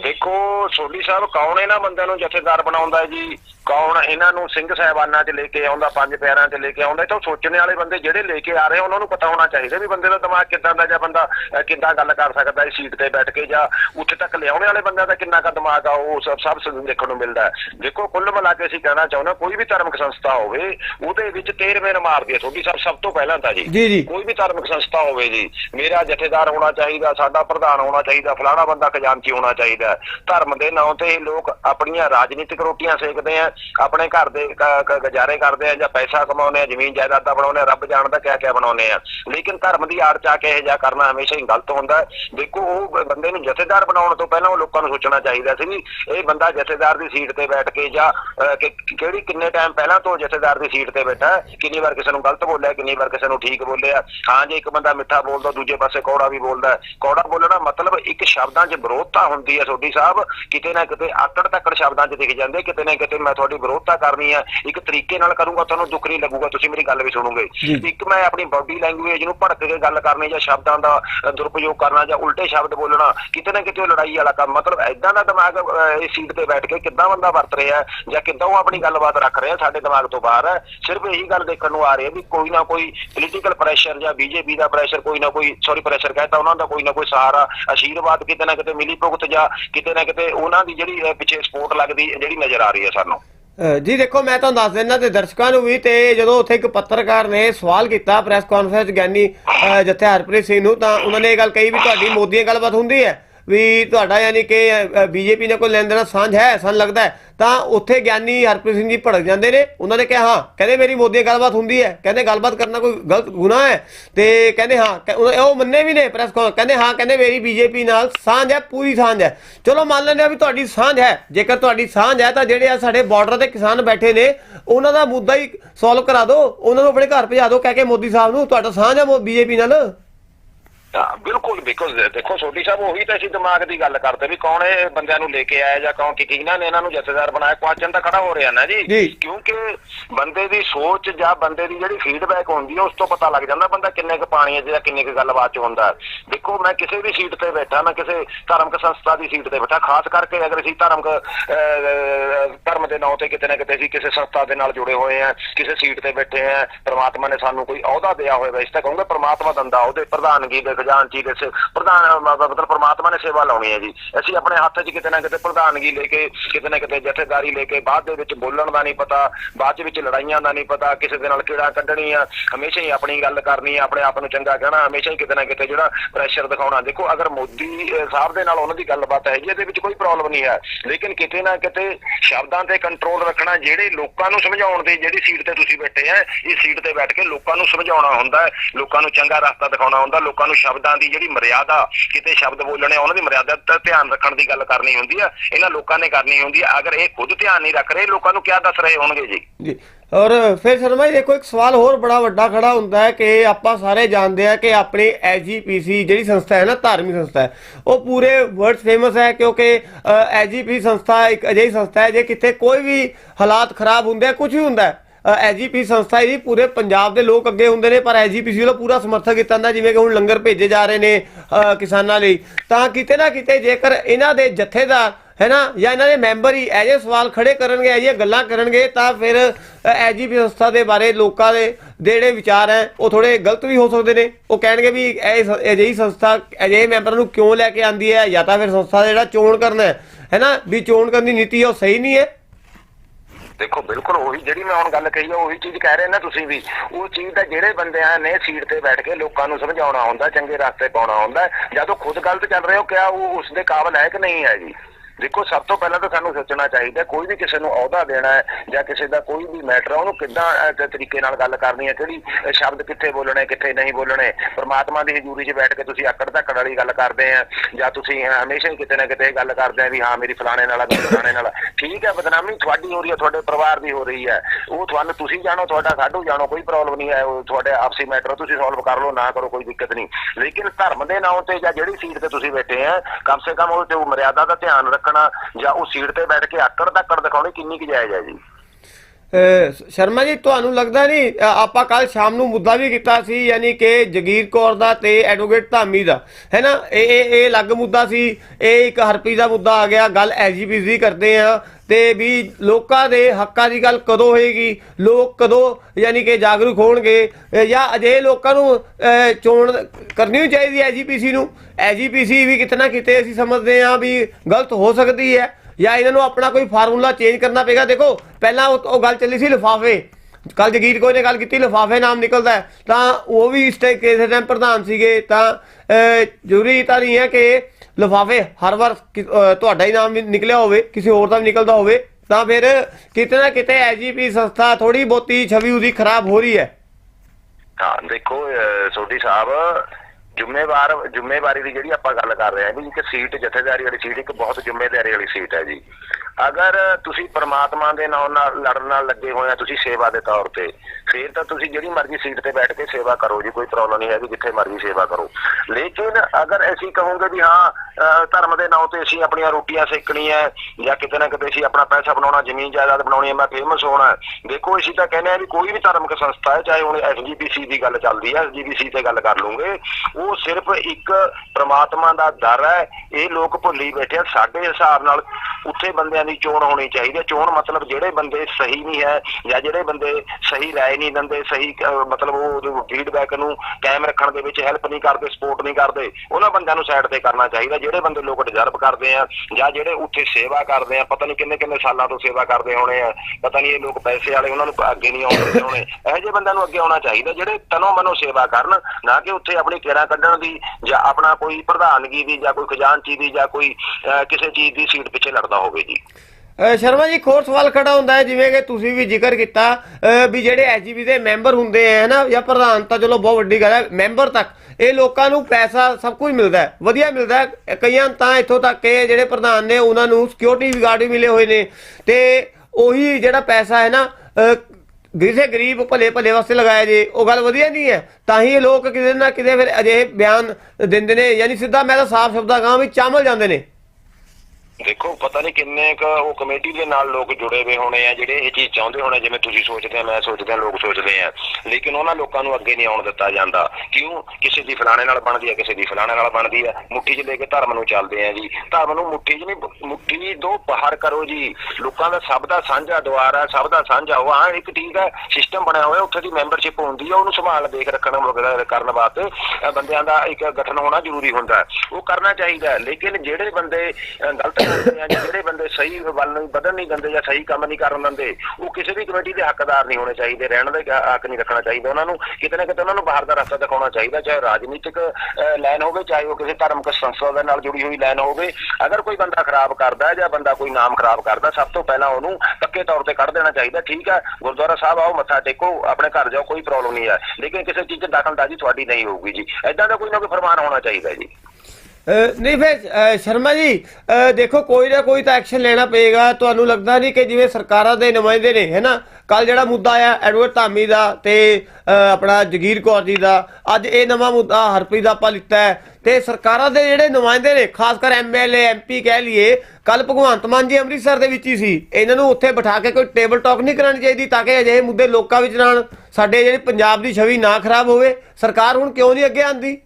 ਦੇਖੋ, ਸੋਢੀ ਸਾਹਿਬ, ਕੌਣ ਇਹਨਾਂ ਬੰਦਿਆਂ ਨੂੰ ਜਥੇਦਾਰ ਬਣਾਉਂਦਾ ਜੀ? ਕੌਣ ਇਹਨਾਂ ਨੂੰ ਸਿੰਘ ਸਾਹਿਬਾਨਾਂ 'ਚ ਲੈ ਕੇ ਆਉਂਦਾ ਪੰਜ ਪਿਆਰਾਂ 'ਚ ਲੈ ਕੇ ਆਉਂਦਾ ਇਹ ਤਾਂ ਸੋਚਣੇ ਵਾਲੇ ਬੰਦੇ ਜਿਹੜੇ ਲੈ ਕੇ ਆ ਰਹੇ ਉਹਨਾਂ ਨੂੰ ਪਤਾ ਹੋਣਾ ਚਾਹੀਦਾ ਵੀ ਬੰਦੇ ਦਾ ਦਿਮਾਗ ਕਿੱਦਾਂ ਦਾ ਜਾਂ ਬੰਦਾ ਕਿੱਦਾਂ ਗੱਲ ਕਰ ਸਕਦਾ ਹੈ ਸੀਟ ਤੇ ਬੈਠ ਕੇ ਜਾਂ ਉੱਥੇ ਤੱਕ ਲਿਆਉਣੇ ਵਾਲੇ ਬੰਦਿਆਂ ਦਾ ਕਿੰਨਾ ਕੁ ਦਿਮਾਗ ਆ ਉਹ ਸਭ ਸਭ ਦੇਖਣ ਨੂੰ ਮਿਲਦਾ ਦੇਖੋ ਕੁੱਲ ਮਿਲਾ ਕੇ ਅਸੀਂ ਕਹਿਣਾ ਚਾਹੁੰਦੇ ਕੋਈ ਵੀ ਧਾਰਮਿਕ ਸੰਸਥਾ ਹੋਵੇ ਉਹਦੇ ਵਿੱਚ ਤੇਰਵੇਂ ਮਾਰਦੀ ਹੈ ਤੁਹਾਡੀ ਸਭ ਸਭ ਤੋਂ ਪਹਿਲਾਂ ਤਾਂ ਜੀ। ਕੋਈ ਵੀ ਧਾਰਮਿਕ ਸੰਸਥਾ ਹੋਵੇ ਜੀ ਮੇਰਾ ਜਥੇਦਾਰ ਹੋਣਾ ਚਾਹੀਦਾ ਸਾਡਾ ਪ੍ਰਧਾਨ ਹੋਣਾ ਚਾਹੀਦਾ ਫਲਾਣਾ ਬੰਦਾ ਖਜ਼ਾਨਚੀ ਹੋਣਾ ਚਾਹੀਦਾ ਧਰਮ ਦੇ ਨਾਂ ਤੇ ਲੋਕ ਆਪਣੀਆਂ ਰਾਜਨੀਤਿਕ ਰੋਟੀਆਂ ਸੇਕਦੇ ਆ ਆਪਣੇ ਘਰ ਦੇ ਗੁਜ਼ਾਰੇ ਕਰਦੇ ਆ ਜਾਂ ਪੈਸਾ ਕਮਾਉਂਦੇ ਆ, ਜ਼ਮੀਨ ਜਾਇਦਾਦਾਂ ਬਣਾਉਂਦੇ ਆ, ਰੱਬ ਜਾਣਦਾ ਕਿਆ ਕਿਆ ਬਣਾਉਂਦੇ ਆ। ਲੇਕਿਨ ਧਰਮ ਦੀ ਆੜ ਚ ਆ ਕੇ ਇਹ ਜਾ ਕਰਨਾ ਹਮੇਸ਼ਾ ਹੀ ਗਲਤ ਹੁੰਦਾ ਦੇਖੋ, ਉਹ ਬੰਦੇ ਨੂੰ ਜਥੇਦਾਰ ਬਣਾਉਣ ਤੋਂ ਪਹਿਲਾਂ ਉਹ ਲੋਕਾਂ ਨੂੰ ਸੋਚਣਾ ਚਾਹੀਦਾ ਸੀ ਵੀ ਇਹ ਬੰਦਾ ਜਥੇਦਾਰ ਦੀ ਸੀਟ ਤੇ ਬੈਠ ਕੇ ਜਾਂ ਕਿਹੜੀ, ਕਿੰਨੇ ਟਾਈਮ ਪਹਿਲਾਂ ਤੋਂ ਜਥੇਦਾਰ ਦੀ ਸੀਟ ਤੇ ਬੈਠਾ ਕਿੰਨੀ ਵਾਰ ਕਿਸੇ ਨੂੰ ਗਲਤ ਬੋਲਿਆ, ਕਿੰਨੀ ਵਾਰ ਕਿਸੇ ਨੂੰ ਠੀਕ ਬੋਲਿਆ? ਹਾਂ, ਜੇ ਇੱਕ ਬੰਦਾ ਮਿੱਠਾ ਬੋਲਦਾ, ਦੂਜੇ ਪਾਸੇ ਕੌੜਾ ਵੀ ਬੋਲਦਾ ਕੌੜਾ ਬੋਲਣਾ ਮਤਲਬ ਇੱਕ ਸ਼ਬਦਾਂ 'ਚ ਵਿਰੋਧਤਾ ਹੁੰਦੀ ਹੈ ਸੋਢੀ ਸਾਹਿਬ। ਕਿਤੇ ਨਾ ਕਿਤੇ ਆਕੜ ਤੱਕੜ ਸ਼ਬਦਾਂ 'ਚ ਦਿਖ ਜਾਂਦੇ, ਕਿਤੇ ਨਾ ਕਿਤੇ ਮੈਂ ਤੁਹਾਡੀ ਵਿਰੋਧਤਾ ਕਰਨੀ ਹੈ ਇੱਕ ਤਰੀਕੇ ਨਾਲ ਕਰੂੰਗਾ ਤੁਹਾਨੂੰ ਦੁੱਖ ਨਹੀਂ ਲੱਗੂਗਾ ਤੁਸੀਂ ਮੇਰੀ ਗੱਲ ਵੀ ਸੁਣੋਗੇ। ਇੱਕ ਮੈਂ ਆਪਣੀ ਬਾਡੀ ਲੈਂਗੁਏਜ ਨੂੰ ਭੜਕ ਕੇ ਗੱਲ ਕਰਨੀ ਜਾਂ ਸ਼ਬਦਾਂ ਦਾ ਅ, ਦੁਰਉਪਯੋਗ ਕਰਨਾ ਜਾਂ ਉਲਟੇ ਸ਼ਬਦ ਬੋਲਣਾ ਕਿਤੇ ਨਾ ਕਿਤੇ ਲੜਾਈ ਵਾਲਾ ਕੰਮ ਮਤਲਬ ਐਦਾਂ ਦਾ ਦਿਮਾਗ ਇਸ ਸੀਟ ਤੇ ਬੈਠ ਕੇ ਕਿੱਦਾਂ ਬੰਦਾ ਵਰਤ ਰਿਹਾ ਜਾਂ ਕਿੱਦਾਂ ਉਹ ਆਪਣੀ ਗੱਲਬਾਤ ਰੱਖ ਰਿਹਾ ਸਾਡੇ ਦਿਮਾਗ ਤੋਂ ਬਾਹਰ ਹੈ। ਸਿਰਫ ਇਹੀ ਗੱਲ ਦੇਖਣ ਨੂੰ ਆ ਰਹੀ ਹੈ ਵੀ ਕੋਈ ਨਾ ਕੋਈ ਪੋਲੀਟੀਕਲ ਪ੍ਰੈਸ਼ਰ ਜਾਂ ਬੀਜੇਪੀ ਦਾ ਪ੍ਰੈਸ਼ਰ ਕੋਈ ਨਾ ਕੋਈ ਸੌਰੀ ਪ੍ਰੈਸ਼ਰ ਕਹਿੰਦਾ ਉਹਨਾਂ ਦਾ ਕੋਈ ਨਾ ਕੋਈ ਸਹਾਰਾ ਆਸ਼ੀਰਵਾਦ ਕਿਤੇ ਨਾ ਕਿਤੇ ਮਿਲੀ ਭੁਗਤ ਜਾਂ ਕਿਤੇ ਨਾ ਕਿਤੇ ਉਹਨਾਂ ਦੀ ਜਿਹੜੀ ਪਿੱਛੇ ਸਪੋਰਟ ਲੱਗਦੀ ਜਿਹੜੀ ਨਜ਼ਰ ਆ ਰਹੀ ਹੈ ਸਾਨੂੰ। ਜੀ ਦੇਖੋ, ਮੈਂ ਤੁਹਾਨੂੰ ਦੱਸ ਦਿੰਦਾ ਤੇ ਦਰਸ਼ਕਾਂ ਨੂੰ ਵੀ ਤੇ ਜਦੋਂ ਉੱਥੇ ਇੱਕ ਪੱਤਰਕਾਰ ਨੇ ਸਵਾਲ ਕੀਤਾ ਪ੍ਰੈਸ ਕਾਨਫਰੰਸ ਗਿਆਨੀ ਜਥੇ ਹਰਪ੍ਰੀਤ ਸਿੰਘ ਨੂੰ, ਤਾਂ ਉਹਨਾਂ ਨੇ ਇਹ ਗੱਲ ਕਹੀ ਵੀ ਤੁਹਾਡੀ ਮੋਦੀ ਨਾਲ ਗੱਲਬਾਤ ਹੁੰਦੀ ਹੈ। ਵੀ ਤੁਹਾਡਾ ਯਾਨੀ ਕਿ ਬੀਜੇਪੀ ਨਾਲ ਕੋਈ ਲੈਣ ਦੇਣਾ ਸਾਂਝ ਹੈ ਸਾਨੂੰ ਲੱਗਦਾ ਤਾਂ ਉੱਥੇ ਗਿਆਨੀ ਹਰਪ੍ਰੀਤ ਸਿੰਘ ਜੀ ਭੜਕ ਜਾਂਦੇ ਨੇ। ਉਹਨਾਂ ਨੇ ਕਿਹਾ, ਹਾਂ, ਕਹਿੰਦੇ ਮੇਰੀ ਮੋਦੀ ਗੱਲਬਾਤ ਹੁੰਦੀ ਹੈ, ਕਹਿੰਦੇ ਗੱਲਬਾਤ ਕਰਨਾ ਕੋਈ ਗਲਤ ਗੁਨਾਹ ਹੈ, ਤੇ ਕਹਿੰਦੇ, ਹਾਂ ਉਹ ਮੰਨੇ ਵੀ ਨੇ ਪ੍ਰੈਸ ਕਾਨਫਰੰਸ ਕਹਿੰਦੇ, ਹਾਂ, ਕਹਿੰਦੇ ਮੇਰੀ ਬੀਜੇਪੀ ਨਾਲ ਸਾਂਝ ਹੈ, ਪੂਰੀ ਸਾਂਝ ਹੈ। ਚਲੋ ਮੰਨ ਲੈਂਦੇ ਆ ਵੀ ਤੁਹਾਡੀ ਸਾਂਝ ਹੈ, ਜੇਕਰ ਤੁਹਾਡੀ ਸਾਂਝ ਹੈ ਤਾਂ ਜਿਹੜੇ ਆ ਸਾਡੇ ਬਾਰਡਰ ਤੇ ਕਿਸਾਨ ਬੈਠੇ ਨੇ, ਉਹਨਾਂ ਦਾ ਮੁੱਦਾ ਹੀ ਸੋਲਵ ਕਰਾ ਦਿਓ, ਉਹਨਾਂ ਨੂੰ ਆਪਣੇ ਘਰ ਭਜਾ ਦਿਓ, ਕਹਿ ਕੇ ਮੋਦੀ ਸਾਹਿਬ ਨੂੰ, ਤੁਹਾਡਾ ਸਾਂਝ ਹੈ ਬੀਜੇਪੀ ਨਾਲ। ਹਾਂ ਬਿਲਕੁਲ ਬਿਕੋਜ਼ ਦੇਖੋ ਸੋਢੀ ਸਾਹਿਬ ਉਹੀ ਤਾਂ ਅਸੀਂ ਦਿਮਾਗ ਦੀ ਗੱਲ ਕਰਦੇ ਵੀ ਕੌਣ ਇਹ ਬੰਦਿਆਂ ਨੂੰ ਲੈ ਕੇ ਆਇਆ ਜਾਂ ਕੌਣ ਕਿ ਕਿਹਨਾਂ ਨੇ ਇਹਨਾਂ ਨੂੰ ਜਥੇਦਾਰ ਬਣਾਇਆ ਕੁਐਸਚਨ ਤਾਂ ਖੜਾ ਹੋ ਰਿਹਾ ਨਾ ਜੀ। ਕਿਉਂਕਿ ਬੰਦੇ ਦੀ ਸੋਚ ਜਾਂ ਬੰਦੇ ਦੀ ਜਿਹੜੀ ਫੀਡਬੈਕ ਹੁੰਦੀ ਹੈ ਉਸ ਤੋਂ ਪਤਾ ਲੱਗ ਜਾਂਦਾ ਬੰਦਾ ਕਿੰਨੇ ਕੁ ਪਾਣੀ ਹੈ ਜਾਂ ਕਿੰਨੇ ਕੁ ਗੱਲਬਾਤ ਚ ਹੁੰਦਾ। ਦੇਖੋ ਮੈਂ ਕਿਸੇ ਵੀ ਸੀਟ ਤੇ ਬੈਠਾ ਮੈਂ ਕਿਸੇ ਧਰਮਕ ਸੰਸਥਾ ਦੀ ਸੀਟ ਤੇ ਬੈਠਾ ਖਾਸ ਕਰਕੇ ਅਗਰ ਅਸੀਂ ਧਰਮਕ ਧਰਮ ਦੇ ਨਾਂ ਤੇ ਕਿਤੇ ਨਾ ਕਿਤੇ ਅਸੀਂ ਕਿਸੇ ਸੰਸਥਾ ਦੇ ਨਾਲ ਜੁੜੇ ਹੋਏ ਆ ਕਿਸੇ ਸੀਟ ਤੇ ਬੈਠੇ ਆ ਪ੍ਰਮਾਤਮਾ ਨੇ ਸਾਨੂੰ ਕੋਈ ਅਹੁਦਾ ਦਿਆ ਹੋਇਆ ਇਸ ਤਾਂ ਕਹੂੰਗਾ ਪ੍ਰਮਾਤਮਾ ਦੰਦਾ ਉਹਦੇ ਪ੍ਰਧਾਨਗੀ ਦੇ ਖਜ਼ਾਨਚੀ ਦੇ ਸੇ- ਪ੍ਰਧਾਨ ਮ- ਮਤਲਬ ਪ੍ਰਮਾਤਮਾ ਨੇ ਸੇਵਾ ਲਾਉਣੀ ਹੈ ਜੀ। ਅਸੀਂ ਆਪਣੇ ਹੱਥ 'ਚ ਕਿਤੇ ਨਾ ਕਿਤੇ ਪ੍ਰਧਾਨਗੀ ਲੈ ਕੇ ਕਿਤੇ ਨਾ ਕਿਤੇ ਜਥੇਦਾਰੀ ਲੈ ਕੇ ਬਾਅਦ ਦੇ ਵਿੱਚ ਬੋਲਣ ਦਾ ਨਹੀਂ ਪਤਾ ਬਾਅਦ ਦੇ ਵਿੱਚ ਲੜਾਈਆਂ ਦਾ ਨਹੀਂ ਪਤਾ ਕਿਸੇ ਦੇ ਨਾਲ ਕਿਹੜਾ ਕੱਢਣੀ ਆ ਹਮੇਸ਼ਾ ਹੀ ਆਪਣੀ ਗੱਲ ਕਰਨੀ ਆ ਆਪਣੇ ਆਪ ਨੂੰ ਚੰਗਾ ਕਹਿਣਾ ਹਮੇਸ਼ਾ ਹੀ ਕਿਤੇ ਨਾ ਕਿਤੇ ਜਿਹੜਾ ਪ੍ਰੈਸ਼ਰ ਦਿਖਾਉਣਾ। ਦੇਖੋ ਅਗਰ ਮੋਦੀ ਅਹ, ਸਾਹਿਬ ਦੇ ਨਾਲ ਉਹਨਾਂ ਦੀ ਗੱਲਬਾਤ ਹੈਗੀ ਇਹਦੇ ਵਿੱਚ ਕੋਈ ਪ੍ਰੋਬਲਮ ਨਹੀਂ ਹੈ। ਲੇਕਿਨ ਕਿਤੇ ਨਾ ਕਿਤੇ ਸ਼ਬਦਾਂ ਤੇ ਕੰਟਰੋਲ ਰੱਖਣਾ ਜਿਹੜੇ ਲੋਕਾਂ ਨੂੰ ਸਮਝਾਉਣ ਦੀ ਜਿਹੜੀ ਸੀਟ ਤੇ ਤੁਸੀਂ ਬੈਠੇ ਆ ਇਸ ਸੀਟ ਤੇ ਬੈਠ ਕੇ ਲੋਕਾਂ ਨੂੰ ਸਮਝਾਉਣਾ ਹੁੰਦਾ ਹੈ ਲੋਕਾਂ ਨੂੰ ਚੰਗਾ ਰਸਤਾ ਦਿਖਾਉਣਾ ਹੁੰਦਾ ਲੋਕਾਂ ਨੂੰ ਸ਼ਬਦਾਂ ਦੀ ਜਿਹੜੀ ਮਰਿਆਦਾ ਕਿਤੇ ਸ਼ਬਦ ਬੋਲਣੇ ਉਹਨਾਂ ਦੀ ਮਰਿਆਦਾ ਦਾ ਧਿਆਨ ਰੱਖਣ ਦੀ ਗੱਲ ਕਰਨੀ ਹੁੰਦੀ ਆ, ਇਹਨਾਂ ਲੋਕਾਂ ਨੇ ਕਰਨੀ ਹੁੰਦੀ ਆ। ਅਗਰ ਇਹ ਖੁਦ ਧਿਆਨ ਨਹੀਂ ਰੱਖ ਰਹੇ, ਲੋਕਾਂ ਨੂੰ ਕਿਆ ਦੱਸ ਰਹੇ ਹੋਣਗੇ ਜੀ? ਜੀ। ਔਰ ਫਿਰ ਸ਼ਰਮਾ ਜੀ, ਦੇਖੋ, ਇੱਕ ਸਵਾਲ ਹੋਰ ਬੜਾ ਵੱਡਾ ਖੜਾ ਹੁੰਦਾ ਹੈ ਕਿ ਆਪਾਂ ਸਾਰੇ ਜਾਣਦੇ ਆ ਕਿ ਆਪਣੀ ਐਜੀਪੀਸੀ ਜਿਹੜੀ ਸੰਸਥਾ ਹੈ ਨਾ, ਧਾਰਮਿਕ ਸੰਸਥਾ ਹੈ, ਉਹ ਪੂਰੇ ਵਰਲਡ ਫੇਮਸ ਹੈ ਕਿਉਂਕਿ ਐਜੀਪੀ ਸੰਸਥਾ ਇੱਕ ਅਜਿਹੀ ਸੰਸਥਾ ਹੈ ਜੇ ਕਿਤੇ ਕੋਈ ਵੀ ਹਾਲਾਤ ਖਰਾਬ ਹੁੰਦੇ ਆ ਕੁਝ ਵੀ ਹੁੰਦਾ ਐਜੀਪੀ ਸੰਸਥਾ ਜੀ ਪੂਰੇ ਪੰਜਾਬ ਦੇ ਲੋਕ ਅੱਗੇ ਹੁੰਦੇ ਨੇ, ਪਰ ਐਜੀਪੀਸੀ ਵੱਲੋਂ ਪੂਰਾ ਸਮਰਥਨ ਕੀਤਾ ਜਾਂਦਾ, ਜਿਵੇਂ ਕਿ ਹੁਣ ਲੰਗਰ ਭੇਜੇ ਜਾ ਰਹੇ ਨੇ ਕਿਸਾਨਾਂ ਲਈ। ਤਾਂ ਕਿਤੇ ਨਾ ਕਿਤੇ ਜੇਕਰ ਇਹਨਾਂ ਦੇ ਜਥੇਦਾਰ ਹੈ ਨਾ ਜਾਂ ਇਹਨਾਂ ਦੇ ਮੈਂਬਰ ਹੀ ਇਹ ਜਿਹੇ ਸਵਾਲ ਖੜੇ ਕਰਨਗੇ, ਇਹ ਜਿਹੀਆਂ ਗੱਲਾਂ ਕਰਨਗੇ, ਤਾਂ ਫਿਰ ਐਜੀਪੀ ਸੰਸਥਾ ਦੇ ਬਾਰੇ ਲੋਕਾਂ ਦੇ ਜਿਹੜੇ ਵਿਚਾਰ ਹੈ, ਉਹ ਥੋੜੇ ਗਲਤ ਵੀ ਹੋ ਸਕਦੇ ਨੇ। ਉਹ ਕਹਿਣਗੇ ਵੀ ਇਹ ਸ- ਅਜਿਹੀ ਸੰਸਥਾ, ਅਜਿਹੇ ਮੈਂਬਰਾਂ ਨੂੰ ਕਿਉਂ ਲੈ ਕੇ ਆਂਦੀ ਹੈ, ਜਾਂ ਤਾਂ ਫਿਰ ਸੰਸਥਾ ਦਾ ਜਿਹੜਾ ਚੋਣ ਕਰਨਾ ਹੈ ਹੈ ਨਾ ਵੀ ਚੋਣ ਕਰਨ ਦੀ ਨੀਤੀ ਉਹ ਸਹੀ ਨਹੀਂ ਹੈ। ਦੇਖੋ, ਬਿਲਕੁਲ ਉਹੀ ਜਿਹੜੀ ਮੈਂ ਹੁਣ ਗੱਲ ਕਹੀ ਆ, ਉਹੀ ਚੀਜ਼ ਕਹਿ ਰਹੇ ਨਾ ਤੁਸੀਂ ਵੀ। ਉਹ ਚੀਜ਼ ਤਾਂ ਜਿਹੜੇ ਬੰਦਿਆਂ ਨੇ ਸੀਟ ਤੇ ਬੈਠ ਕੇ ਲੋਕਾਂ ਨੂੰ ਸਮਝਾਉਣਾ ਹੁੰਦਾ, ਚੰਗੇ ਰਸਤੇ ਪਾਉਣਾ ਹੁੰਦਾ। ਜਦੋਂ ਖੁਦ ਗਲਤ ਚੱਲ ਰਹੇ ਹੋ, ਕਿਆ ਉਹ ਉਸ ਦੇ ਕਾਬਿਲ ਹੈ ਕਿ ਨਹੀਂ ਹੈ ਜੀ? ਦੇਖੋ ਸਭ ਤੋਂ ਪਹਿਲਾਂ ਤਾਂ ਸਾਨੂੰ ਸੋਚਣਾ ਚਾਹੀਦਾ ਕੋਈ ਵੀ ਕਿਸੇ ਨੂੰ ਅਹੁਦਾ ਦੇਣਾ ਹੈ ਜਾਂ ਕਿਸੇ ਦਾ ਕੋਈ ਵੀ ਮੈਟਰ ਉਹਨੂੰ ਕਿੱਦਾਂ ਤਰੀਕੇ ਨਾਲ ਗੱਲ ਕਰਨੀ ਹੈ ਕਿਹੜੀ ਸ਼ਬਦ ਕਿੱਥੇ ਬੋਲਣੇ ਕਿੱਥੇ ਨਹੀਂ ਬੋਲਣੇ। ਪਰਮਾਤਮਾ ਦੀ ਹਜ਼ੂਰੀ 'ਚ ਬੈਠ ਕੇ ਤੁਸੀਂ ਆਕੜ ਧੱਕੜ ਵਾਲੀ ਗੱਲ ਕਰਦੇ ਆ ਜਾਂ ਤੁਸੀਂ ਹਮੇਸ਼ਾ ਹੀ ਕਿਤੇ ਨਾ ਕਿਤੇ ਗੱਲ ਕਰਦੇ ਆ ਵੀ ਹਾਂ ਮੇਰੀ ਫਲਾਣੇ ਨਾਲ ਆ, ਫਲਾਣੇ ਨਾਲ ਠੀਕ ਹੈ ਬਦਨਾਮੀ ਤੁਹਾਡੀ ਹੋ ਰਹੀ ਹੈ ਤੁਹਾਡੇ ਪਰਿਵਾਰ ਦੀ ਹੋ ਰਹੀ ਹੈ। ਉਹ ਤੁਹਾਨੂੰ ਤੁਸੀਂ ਜਾਣੋ ਤੁਹਾਡਾ ਸਾਡੂ ਜਾਣੋ ਕੋਈ ਪ੍ਰੋਬਲਮ ਨਹੀਂ ਹੈ ਤੁਹਾਡੇ ਆਪਸੀ ਮੈਟਰ ਤੁਸੀਂ ਸੋਲਵ ਕਰ ਲਓ ਨਾ ਕਰੋ ਕੋਈ ਦਿੱਕਤ ਨਹੀਂ। ਲੇਕਿਨ ਧਰਮ ਦੇ ਨਾਂ ਤੇ ਜਾਂ ਜਿਹੜੀ ਸੀਟ ਤੇ ਤੁਸੀਂ ਬੈਠੇ ਆ ਕਮ ਸੇ ਕਮ ਉਹ ਤੇ ਮਰਿਆਦਾ ਦਾ ਧਿਆਨ ਰੱਖ। ਰੱਖਣਾ ਜਾਂ ਉਹ ਸੀਟ ਤੇ ਬੈਠ ਕੇ ਆਕੜ ਤੱਕੜ ਦਿਖਾਉਣੀ ਕਿੰਨੀ ਕੁ ਜਾਇਜ਼ ਹੈ ਜੀ? ਸ਼ਰਮਾ ਜੀ, ਤੁਹਾਨੂੰ ਲੱਗਦਾ ਨਹੀਂ ਆਪਾਂ ਕੱਲ ਸ਼ਾਮ ਨੂੰ ਮੁੱਦਾ ਵੀ ਕੀਤਾ ਸੀ, ਯਾਨੀ ਕਿ ਜਗੀਰ ਕੌਰ ਦਾ ਤੇ ਐਡਵੋਕੇਟ ਧਾਮੀ ਦਾ, ਹੈ ਨਾ? ਇਹ ਇਹ ਇਹ ਅਲੱਗ ਮੁੱਦਾ ਸੀ, ਇਹ ਇੱਕ ਹਰਪੀ ਦਾ ਮੁੱਦਾ ਆ ਗਿਆ, ਗੱਲ ਐਜੀਪੀ ਦੀ ਕਰਦੇ ਆ ਤੇ ਵੀ ਲੋਕਾਂ ਦੇ ਹੱਕਾਂ ਦੀ ਗੱਲ ਕਦੋਂ ਹੋਏਗੀ? ਲੋਕ ਕਦੋਂ, ਯਾਨੀ ਕਿ ਜਾਗਰੂਕ ਹੋਣਗੇ? ਜਾਂ ਅਜਿਹੇ ਲੋਕਾਂ ਨੂੰ ਚੋਣ ਕਰਨੀ ਵੀ ਚਾਹੀਦੀ ਹੈ ਐਜੀਪੀਸੀ ਨੂੰ? ਐਜੀਪੀਸੀ ਵੀ ਕਿਤਨਾ ਕਿਤੇ ਅਸੀਂ ਸਮਝਦੇ ਆ ਵੀ ਗਲਤ ਹੋ ਸਕਦੀ ਹੈ। ਜਾਂ ਇਹਨਾਂ ਨੂੰ ਆਪਣਾ ਕੋਈ ਫਾਰਮੂਲਾ ਚੇਂਜ ਕਰਨਾ ਪਏਗਾ, ਦੇਖੋ, ਪਹਿਲਾਂ ਉਹ ਗੱਲ ਚੱਲੀ ਸੀ ਲਿਫਾਫੇ। ਕੱਲ ਜਗੀਰ ਕੋਈ ਨੇ ਗੱਲ ਕੀਤੀ, ਲਿਫਾਫੇ ਨਾਮ ਨਿਕਲਦਾ ਹੈ। ਤਾਂ ਉਹ ਵੀ ਇਸ ਤੇ ਕਿਸੇ ਟਾਈਮ ਪ੍ਰਧਾਨ ਸੀਗੇ। ਤਾਂ ਜ਼ਰੂਰੀ ਤਾਂ ਨਹੀਂ ਹੈ ਕਿ ਲਿਫਾਫੇ ਹਰ ਵਾਰ ਤੁਹਾਡਾ ਹੀ ਨਾਮ ਨਿਕਲਿਆ ਹੋਵੇ, ਕਿਸੇ ਹੋਰ ਦਾ ਵੀ ਨਿਕਲਦਾ ਹੋਵੇ। ਤਾਂ ਫਿਰ ਕਿਤੇ ਨਾ ਕਿਤੇ ਐਜੀਪੀ ਸੰਸਥਾ ਥੋੜੀ ਬਹੁਤੀ ਛਵੀ ਉਹਦੀ ਖਰਾਬ ਹੋ ਰਹੀ ਹੈ। ਹਾਂ, ਦੇਖੋ ਸੋਢੀ ਸਾਹਿਬ ਜ਼ਿੰਮੇਵਾਰ, ਜ਼ਿੰਮੇਵਾਰੀ ਦੀ ਜਿਹੜੀ ਆਪਾਂ ਗੱਲ ਕਰ ਰਹੇ ਹਾਂ ਵੀ ਇੱਕ ਸੀਟ ਜਥੇਦਾਰੀ ਵਾਲੀ ਸੀਟ ਇੱਕ ਬਹੁਤ ਜ਼ਿੰਮੇਵਾਰੀ ਵਾਲੀ ਸੀਟ ਹੈ ਜੀ। ਅਗਰ ਤੁਸੀਂ ਪਰਮਾਤਮਾ ਦੇ ਨਾਮ ਨਾਲ ਲੜਨ ਨਾਲ ਲੱਗੇ ਹੋਏ ਆ, ਤੁਸੀਂ ਸੇਵਾ ਦੇ ਤੌਰ ਤੇ, ਫਿਰ ਤਾਂ ਤੁਸੀਂ ਜਿਹੜੀ ਮਰਜ਼ੀ ਸੀਟ ਤੇ ਬੈਠ ਕੇ ਸੇਵਾ ਕਰੋ ਜੀ, ਕੋਈ ਪ੍ਰੋਬਲਮ ਨਹੀਂ ਹੈ ਕਿ ਜਿੱਥੇ ਮਰਜ਼ੀ ਸੇਵਾ ਕਰੋ। ਲੇਕਿਨ ਅਗਰ ਅਸੀਂ ਕਹੋਗੇ ਵੀ ਹਾਂ ਧਰਮ ਦੇ ਨਾਮ ਤੇ ਅਸੀਂ ਆਪਣੀਆਂ ਰੋਟੀਆਂ ਸੇਕਣੀਆਂ ਜਾਂ ਕਿਤੇ ਨਾ ਕਿਤੇ ਅਸੀਂ ਆਪਣਾ ਪੈਸਾ ਬਣਾਉਣਾ, ਜ਼ਮੀਨ ਜਾਇਦਾਦ ਬਣਾਉਣੀ ਹੈ, ਮੈਂ ਫੇਮਸ ਹੋਣਾ ਦੇਖੋ, ਅਸੀਂ ਤਾਂ ਕਹਿੰਦੇ ਆ ਵੀ ਕੋਈ ਵੀ ਧਾਰਮਿਕ ਸੰਸਥਾ ਹੈ, ਚਾਹੇ ਹੁਣ ਐਸਜੀਪੀਸੀ ਦੀ ਗੱਲ ਚੱਲਦੀ ਹੈ ਐਸਜੀਪੀਸੀ ਤੇ ਗੱਲ ਕਰ ਲੂੰਗੇ, ਉਹ ਸਿਰਫ ਇੱਕ ਪ੍ਰਮਾਤਮਾ ਦਾ ਦਰ ਹੈ, ਇਹ ਲੋਕ ਭੁੱਲੀ ਬੈਠੇ ਆ, ਸਾਡੇ ਹਿਸਾਬ ਨਾਲ ਉੱਥੇ ਬੰਦਿਆਂ ਦੀ ਚੋਣ ਹੋਣੀ ਚਾਹੀਦੀ ਹੈ। ਚੋਣ ਮਤਲਬ ਜਿਹੜੇ ਬੰਦੇ ਸਹੀ ਨਹੀਂ ਹੈ ਜਾਂ ਜਿਹੜੇ ਬੰਦੇ ਸਹੀ ਰਾਏ ਨਹੀਂ ਦਿੰਦੇ ਸਹੀ ਮਤਲਬ ਉਹ ਫੀਡਬੈਕ ਨੂੰ ਕਾਇਮ ਰੱਖਣ ਦੇ ਵਿੱਚ ਹੈਲਪ ਨਹੀਂ ਕਰਦੇ ਸਪੋਰਟ ਨਹੀਂ ਕਰਦੇ ਉਹਨਾਂ ਬੰਦਿਆਂ ਨੂੰ ਸਾਈਡ ਤੇ ਕਰਨਾ ਚਾਹੀਦਾ। ਜਿਹੜੇ ਬੰਦੇ ਲੋਕ ਡਿਜ਼ਰਵ ਕਰਦੇ ਆ ਜਾਂ ਜਿਹੜੇ ਉੱਥੇ ਸੇਵਾ ਕਰਦੇ ਆ ਪਤਾ ਨਹੀਂ ਕਿੰਨੇ ਕਿੰਨੇ ਸਾਲਾਂ ਤੋਂ ਸੇਵਾ ਕਰਦੇ ਹੋਣੇ ਆ ਪਤਾ ਨਹੀਂ ਇਹ ਲੋਕ ਪੈਸੇ ਵਾਲੇ ਉਹਨਾਂ ਨੂੰ ਅੱਗੇ ਨਹੀਂ ਆਉਣ ਹੋਣੇ। ਇਹੋ ਜਿਹੇ ਬੰਦਿਆਂ ਨੂੰ ਅੱਗੇ ਆਉਣਾ ਚਾਹੀਦਾ। ਜਿਹੜੇ ਤਨੋਂ ਮਨੋਂ ਸੇਵਾ ਕਰਨ ਨਾ ਕਿ ਉੱਥੇ ਆਪਣੀ ਕਿਹੜਾ ਕੱਢਣ ਦੀ ਜਾਂ ਆਪਣਾ ਕੋਈ ਪ੍ਰਧਾਨਗੀ ਦੀ ਜਾਂ ਕੋਈ ਖਜ਼ਾਨਚੀ ਦੀ ਜਾਂ ਕੋਈ ਅਹ, ਕਿਸੇ ਚੀਜ਼ ਦੀ ਸੀਟ ਪਿੱਛੇ ਲੜਦਾ ਹੋਵੇ ਜੀ ਸ਼ਰਮਾ ਜੀ ਇੱਕ ਹੋਰ ਸਵਾਲ ਖੜਾ ਹੁੰਦਾ ਹੈ, ਜਿਵੇਂ ਕਿ ਤੁਸੀਂ ਵੀ ਜ਼ਿਕਰ ਕੀਤਾ ਵੀ ਜਿਹੜੇ ਐਜੀਪੀ ਦੇ ਮੈਂਬਰ ਹੁੰਦੇ ਆ ਨਾ ਜਾਂ ਪ੍ਰਧਾਨ ਤਾਂ ਚਲੋ ਬਹੁਤ ਵੱਡੀ ਗੱਲ ਹੈ, ਮੈਂਬਰ ਤੱਕ, ਇਹ ਲੋਕਾਂ ਨੂੰ ਪੈਸਾ ਸਭ ਕੁਝ ਮਿਲਦਾ ਹੈ, ਵਧੀਆ ਮਿਲਦਾ ਹੈ ਕਈਆਂ ਤਾਂ ਇੱਥੋਂ ਤੱਕ ਕਿ ਜਿਹੜੇ ਪ੍ਰਧਾਨ ਨੇ, ਉਹਨਾਂ ਨੂੰ ਸਿਕਿਉਰਿਟੀ ਗਾਰਡ ਵੀ ਮਿਲੇ ਹੋਏ ਨੇ, ਤੇ ਉਹੀ ਜਿਹੜਾ ਪੈਸਾ ਹੈ ਨਾ ਕਿਸੇ ਗਰੀਬ ਭਲੇ ਭਲੇ ਵਾਸਤੇ ਲਗਾਇਆ ਜੇ, ਉਹ ਗੱਲ ਵਧੀਆ ਨਹੀਂ ਹੈ, ਤਾਂ ਹੀ ਇਹ ਲੋਕ ਕਿਤੇ ਨਾ ਕਿਤੇ ਫਿਰ ਅਜਿਹੇ ਬਿਆਨ ਦਿੰਦੇ ਨੇ, ਯਾਨੀ ਸਿੱਧਾ ਮੈਂ ਤਾਂ ਸਾਫ਼ ਸ਼ਬਦਾਂ ਕਹਾਂ ਵੀ ਚਾਮਲ ਜਾਂਦੇ ਨੇ। ਦੇਖੋ, ਪਤਾ ਨਹੀਂ ਕਿੰਨੇ ਕ ਉਹ ਕਮੇਟੀ ਦੇ ਨਾਲ ਲੋਕ ਜੁੜੇ ਹੋਏ ਹੋਣੇ ਆ, ਜਿਹੜੇ ਇਹ ਚੀਜ਼ ਚਾਹੁੰਦੇ ਹੋਣੇ ਜਿਵੇਂ ਤੁਸੀਂ ਸੋਚਦੇ ਆ, ਮੈਂ ਸੋਚਦਾ ਲੋਕ ਸੋਚਦੇ ਆ। ਲੇਕਿਨ ਉਹਨਾਂ ਲੋਕਾਂ ਨੂੰ ਅੱਗੇ ਨਹੀਂ ਆਉਣ ਦਿੱਤਾ ਜਾਂਦਾ। ਕਿਉਂ? ਕਿਸੇ ਦੀ ਫਲਾਣੇ ਨਾਲ ਬਣਦੀ ਆ, ਕਿਸੇ ਦੀ ਫਲਾਣੇ ਨਾਲ ਬਣਦੀ ਆ। ਮੁੱਠੀ 'ਚ ਲੈ ਕੇ ਧਰਮ ਨੂੰ ਚੱਲਦੇ ਆ ਜੀ। ਧਰਮ ਨੂੰ ਮੁੱਠੀ 'ਚ ਨਹੀਂ ਮੁੱਠੀ ਦੋ ਬਾਹਰ ਕਰੋ ਜੀ। ਲੋਕਾਂ ਦਾ ਸਭ ਦਾ ਸਾਂਝਾ ਦੁਆਰ ਆ, ਸਭ ਦਾ ਸਾਂਝਾ ਉਹ ਆ, ਇੱਕ ਠੀਕ ਹੈ ਸਿਸਟਮ ਬਣਿਆ ਹੋਇਆ, ਉੱਥੇ ਦੀ ਮੈਂਬਰਸ਼ਿਪ ਹੁੰਦੀ ਆ, ਉਹਨੂੰ ਸੰਭਾਲ, ਦੇਖ ਰੱਖਣ ਵਗੈਰਾ ਕਰਨ ਵਾਸਤੇ ਬੰਦਿਆਂ ਦਾ ਇੱਕ ਗਠਨ ਹੋਣਾ ਜ਼ਰੂਰੀ ਹੁੰਦਾ। ਉਹ ਕਰਨਾ ਚਾਹੀਦਾ, ਲੇਕਿਨ ਜਿਹੜੇ ਬੰਦੇ ਗਲਤ ਕਰਦੇ ਆ, ਜਿਹੜੇ ਬੰਦੇ ਸਹੀ ਵੱਲ ਨੂੰ ਵਧਣ ਨਹੀਂ ਦਿੰਦੇ ਜਾਂ ਸਹੀ ਕੰਮ ਨਹੀਂ ਕਰਨ ਦਿੰਦੇ, ਉਹ ਕਿਸੇ ਵੀ ਕਮੇਟੀ ਦੇ ਹੱਕਦਾਰ ਨਹੀਂ ਹੋਣੇ ਚਾਹੀਦੇ, ਰਹਿਣ ਦੇ ਹੱਕ ਨਹੀਂ ਰੱਖਣਾ ਚਾਹੀਦਾ ਉਹਨਾਂ ਨੂੰ। ਕਿਤੇ ਨਾ ਕਿਤੇ ਉਹਨਾਂ ਨੂੰ ਬਾਹਰ ਦਾ ਰਸਤਾ ਦਿਖਾਉਣਾ ਚਾਹੀਦਾ, ਚਾਹੇ ਰਾਜਨੀਤਿਕ ਲਾਈਨ ਹੋਵੇ, ਚਾਹੇ ਉਹ ਕਿਸੇ ਧਾਰਮਿਕ ਸੰਸਥਾ ਦੇ ਨਾਲ ਜੁੜੀ ਹੋਈ ਲਾਈਨ ਹੋਵੇ। ਅਗਰ ਕੋਈ ਬੰਦਾ ਖਰਾਬ ਕਰਦਾ ਜਾਂ ਬੰਦਾ ਕੋਈ ਨਾਮ ਖਰਾਬ ਕਰਦਾ, ਸਭ ਤੋਂ ਪਹਿਲਾਂ ਉਹਨੂੰ ਪੱਕੇ ਤੌਰ ਤੇ ਕੱਢ ਦੇਣਾ ਚਾਹੀਦਾ, ਠੀਕ ਹੈ ਗੁਰਦੁਆਰਾ ਸਾਹਿਬ ਆਓ, ਮੱਥਾ ਟੇਕੋ, ਆਪਣੇ ਘਰ ਜਾਓ, ਕੋਈ ਪ੍ਰੋਬਲਮ ਨਹੀਂ ਹੈ ਲੇਕਿਨ ਕਿਸੇ ਚੀਜ਼ 'ਚ ਦਖਲਅੰਦਾਜ਼ੀ ਤੁਹਾਡੀ ਨਹੀਂ ਹੋਊਗੀ ਜੀ। ਐਦਾਂ ਦਾ ਕੋਈ ਨਾ ਕੋਈ ਫਰਮਾਨ ਹੋਣਾ ਚਾਹੀਦਾ ਜੀ। ਨਹੀਂ ਫਿਰ ਸ਼ਰਮਾ ਜੀ ਦੇਖੋ ਕੋਈ ਨਾ ਕੋਈ ਤਾਂ ਐਕਸ਼ਨ ਲੈਣਾ ਪਏਗਾ। ਤੁਹਾਨੂੰ ਲੱਗਦਾ ਨਹੀਂ ਕਿ ਜਿਵੇਂ ਸਰਕਾਰਾਂ ਦੇ ਨੁਮਾਇੰਦੇ ਨੇ ਹੈਨਾ ਕੱਲ ਜਿਹੜਾ ਮੁੱਦਾ ਆਇਆ ਐਡਵਰਟ ਧਾਮੀ ਦਾ ਤੇ ਆਪਣਾ ਜਗੀਰ ਕੌਰ ਜੀ ਦਾ, ਅੱਜ ਇਹ ਨਵਾਂ ਮੁੱਦਾ ਹਰਪ੍ਰੀਤ ਦਾ ਆਪਾਂ ਲਿੱਤਾ ਹੈ। ਤੇ ਸਰਕਾਰਾਂ ਦੇ ਜਿਹੜੇ ਨੁਮਾਇੰਦੇ ਨੇ, ਖਾਸ ਕਰ ਐਮਐਲਏ ਐਮਪੀ ਕਹਿ ਲਈਏ ਕੱਲ ਭਗਵੰਤ ਮਾਨ ਜੀ ਅੰਮ੍ਰਿਤਸਰ ਦੇ ਵਿੱਚ ਹੀ ਸੀ। ਇਹਨਾਂ ਨੂੰ ਉੱਥੇ ਬਿਠਾ ਕੇ ਕੋਈ ਟੇਬਲ ਟਾਕ ਨਹੀਂ ਕਰਾਉਣੀ ਚਾਹੀਦੀ ਤਾਂ ਕਿ ਅਜਿਹੇ ਮੁੱਦੇ ਲੋਕਾਂ ਵਿੱਚ ਰਹਿਣ ਸਾਡੇ ਜਿਹੜੀ ਪੰਜਾਬ ਦੀ ਛਵੀ ਨਾ ਖਰਾਬ ਹੋਵੇ, ਸਰਕਾਰ ਹੁਣ ਕਿਉਂ ਨਹੀਂ ਅੱਗੇ ਆਂਦੀ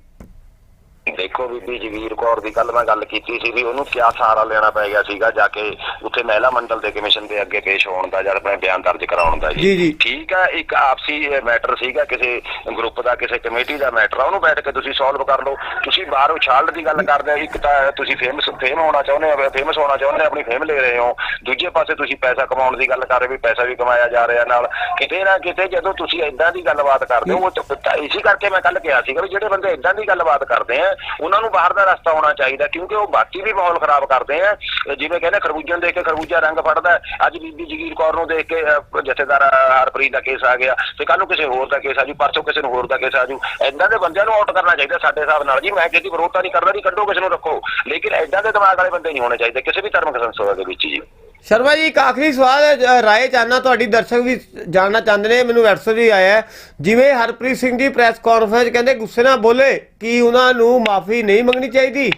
ਦੇਖੋ ਬੀਬੀ ਜਗੀਰ ਕੌਰ ਦੀ ਕੱਲ ਮੈਂ ਗੱਲ ਕੀਤੀ ਸੀ ਵੀ ਉਹਨੂੰ ਕਿਆ ਸਹਾਰਾ ਲੈਣਾ ਪੈ ਗਿਆ ਸੀਗਾ ਜਾ ਕੇ ਉੱਥੇ ਮਹਿਲਾ ਮੰਡਲ ਦੇ ਕਮਿਸ਼ਨ ਦੇ ਅੱਗੇ ਪੇਸ਼ ਹੋਣ ਦਾ ਜਦ ਆਪਣੇ ਬਿਆਨ ਦਰਜ ਕਰਾਉਣ ਦਾ ਜੀ, ਜੀ। ਠੀਕ ਹੈ ਇੱਕ ਆਪਸੀ ਮੈਟਰ ਸੀਗਾ ਕਿਸੇ ਗਰੁੱਪ ਦਾ ਕਿਸੇ ਕਮੇਟੀ ਦਾ ਮੈਟਰ ਆ ਉਹਨੂੰ ਬੈਠ ਕੇ ਤੁਸੀਂ ਸੋਲਵ ਕਰ ਲਓ। ਤੁਸੀਂ ਬਾਹਰ ਉਛਾਲ ਦੀ ਗੱਲ ਕਰਦੇ ਹੋ ਇੱਕ ਤਾਂ ਤੁਸੀਂ ਫੇਮਸ ਫੇਮ ਹੋਣਾ ਚਾਹੁੰਦੇ ਹੋ ਫੇਮਸ ਹੋਣਾ ਚਾਹੁੰਦੇ ਹੋ ਆਪਣੀ ਫੇਮ ਲੈ ਰਹੇ ਹੋ। ਦੂਜੇ ਪਾਸੇ ਤੁਸੀਂ ਪੈਸਾ ਕਮਾਉਣ ਦੀ ਗੱਲ ਕਰ ਰਹੇ ਵੀ ਪੈਸਾ ਵੀ ਕਮਾਇਆ ਜਾ ਰਿਹਾ ਨਾਲ। ਕਿਤੇ ਨਾ ਕਿਤੇ ਜਦੋਂ ਤੁਸੀਂ ਇਦਾਂ ਦੀ ਗੱਲਬਾਤ ਕਰਦੇ ਹੋ ਉਹ ਇਸੇ ਕਰਕੇ ਮੈਂ ਕੱਲ ਕਿਹਾ ਸੀਗਾ ਵੀ ਜਿਹੜੇ ਬੰਦੇ ਇਦਾਂ ਦੀ ਗੱਲਬਾਤ ਕਰਦੇ ਆ ਉਹਨਾਂ ਨੂੰ ਬਾਹਰ ਦਾ ਰਸਤਾ ਹੋਣਾ ਚਾਹੀਦਾ, ਕਿਉਂਕਿ ਉਹ ਬਾਕੀ ਵੀ ਮਾਹੌਲ ਖਰਾਬ ਕਰਦੇ ਆ। ਜਿਵੇਂ ਕਹਿੰਦੇ ਖਰਬੂਜੇ ਦੇਖ ਕੇ ਖਰਬੂਜਾ ਰੰਗ ਫੜਦਾ, ਅੱਜ ਬੀਬੀ ਜਗੀਰ ਕੌਰ ਨੂੰ ਦੇਖ ਕੇ ਜਥੇਦਾਰ ਹਰਪ੍ਰੀਤ ਦਾ ਕੇਸ ਆ ਗਿਆ, ਤੇ ਕੱਲ ਨੂੰ ਕਿਸੇ ਹੋਰ ਦਾ ਕੇਸ ਆ ਜੂ, ਪਰਸੋਂ ਕਿਸੇ ਨੂੰ ਹੋਰ ਦਾ ਕੇਸ ਆ ਜੂ। ਇਦਾਂ ਦੇ ਬੰਦਿਆਂ ਨੂੰ ਆਊਟ ਕਰਨਾ ਚਾਹੀਦਾ ਸਾਡੇ ਹਿਸਾਬ ਨਾਲ। ਜੀ, ਮੈਂ ਕਿਸੇ ਦੀ ਵਿਰੋਧਤਾ ਨਹੀਂ ਕਰਦਾ ਨਹੀਂ ਕੱਢੋ ਕਿਸੇ ਨੂੰ, ਰੱਖੋ। ਲੇਕਿਨ ਇਦਾਂ ਦੇ ਦਿਮਾਗ ਵਾਲੇ ਬੰਦੇ ਨਹੀਂ ਹੋਣੇ ਚਾਹੀਦੇ, ਕਿਸੇ ਵੀ ਧਰਮਿਕ ਸੰਸਥਾ ਦੇ ਵਿੱਚ ਜੀ। ਸ਼ਰਮਾ ਜੀ, ਇੱਕ ਆਖਰੀ ਸਵਾਲ ਰਾਏ ਚਾਹਨਾ ਤੁਹਾਡੀ ਦਰਸ਼ਕ ਵੀ ਜਾਣਨਾ ਚਾਹੁੰਦੇ ਨੇ, ਮੈਨੂੰ WhatsApp ਵੀ ਆਇਆ ਜਿਵੇਂ ਹਰਪ੍ਰੀਤ ਸਿੰਘ ਜੀ ਪ੍ਰੈਸ ਕਾਨਫਰੰਸ ਕਹਿੰਦੇ ਗੁੱਸੇ ਨਾਲ ਬੋਲੇ ਕਿ ਉਹਨਾਂ ਨੂੰ ਮਾਫੀ ਨਹੀਂ ਮੰਗਣੀ ਚਾਹੀਦੀ।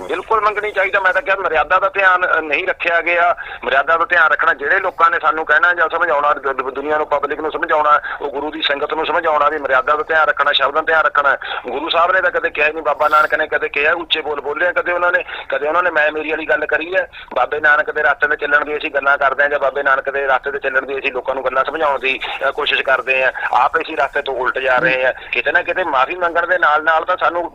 ਬਿਲਕੁਲ ਮੰਗਣੀ ਚਾਹੀਦਾ। ਮੈਂ ਤਾਂ ਕਿਹਾ ਮਰਿਆਦਾ ਦਾ ਧਿਆਨ ਨਹੀਂ ਰੱਖਿਆ ਗਿਆ। ਮਰਿਆਦਾ ਦਾ ਧਿਆਨ ਰੱਖਣਾ, ਜਿਹੜੇ ਲੋਕਾਂ ਨੇ ਸਾਨੂੰ ਕਹਿਣਾ ਜਾਂ ਸਮਝਾਉਣਾ ਦੁਨੀਆ ਨੂੰ ਪਬਲਿਕ ਨੂੰ ਸਮਝਾਉਣਾ, ਉਹ ਗੁਰੂ ਦੀ ਸੰਗਤ ਨੂੰ ਸਮਝਾਉਣਾ ਵੀ ਮਰਿਆਦਾ ਦਾ ਧਿਆਨ ਰੱਖਣਾ, ਸ਼ਬਦਾਂ ਦਾ ਧਿਆਨ ਰੱਖਣਾ। ਗੁਰੂ ਸਾਹਿਬ ਨੇ ਤਾਂ ਕਦੇ ਕਿਹਾ ਹੀ ਨਹੀਂ, ਬਾਬਾ ਨਾਨਕ ਨੇ ਕਦੇ ਕਿਹਾ, ਉੱਚੇ ਬੋਲ ਬੋਲਿਆ ਕਦੇ ਉਹਨਾਂ ਨੇ, ਕਦੇ ਉਹਨਾਂ ਨੇ ਮੈਂ ਮੇਰੀ ਵਾਲੀ ਗੱਲ ਕਰੀ ਹੈ। ਬਾਬੇ ਨਾਨਕ ਦੇ ਰਸਤੇ ਤੇ ਚੱਲਣ ਦੀ ਅਸੀਂ ਗੱਲਾਂ ਕਰਦੇ ਹਾਂ ਜਾਂ ਬਾਬੇ ਨਾਨਕ ਦੇ ਰਸਤੇ ਤੇ ਚੱਲਣ ਦੀ ਅਸੀਂ ਲੋਕਾਂ ਨੂੰ ਗੱਲਾਂ ਸਮਝਾਉਣ ਦੀ ਕੋਸ਼ਿਸ਼ ਕਰਦੇ ਹਾਂ। ਆਪ ਅਸੀਂ ਰਸਤੇ ਤੋਂ ਉਲਟ ਜਾ ਰਹੇ ਹਾਂ। ਕਿਤੇ ਨਾ ਕਿਤੇ ਮਾਫੀ ਮੰਗਣ ਦੇ ਨਾਲ ਨਾਲ ਤਾਂ ਸਾਨੂੰ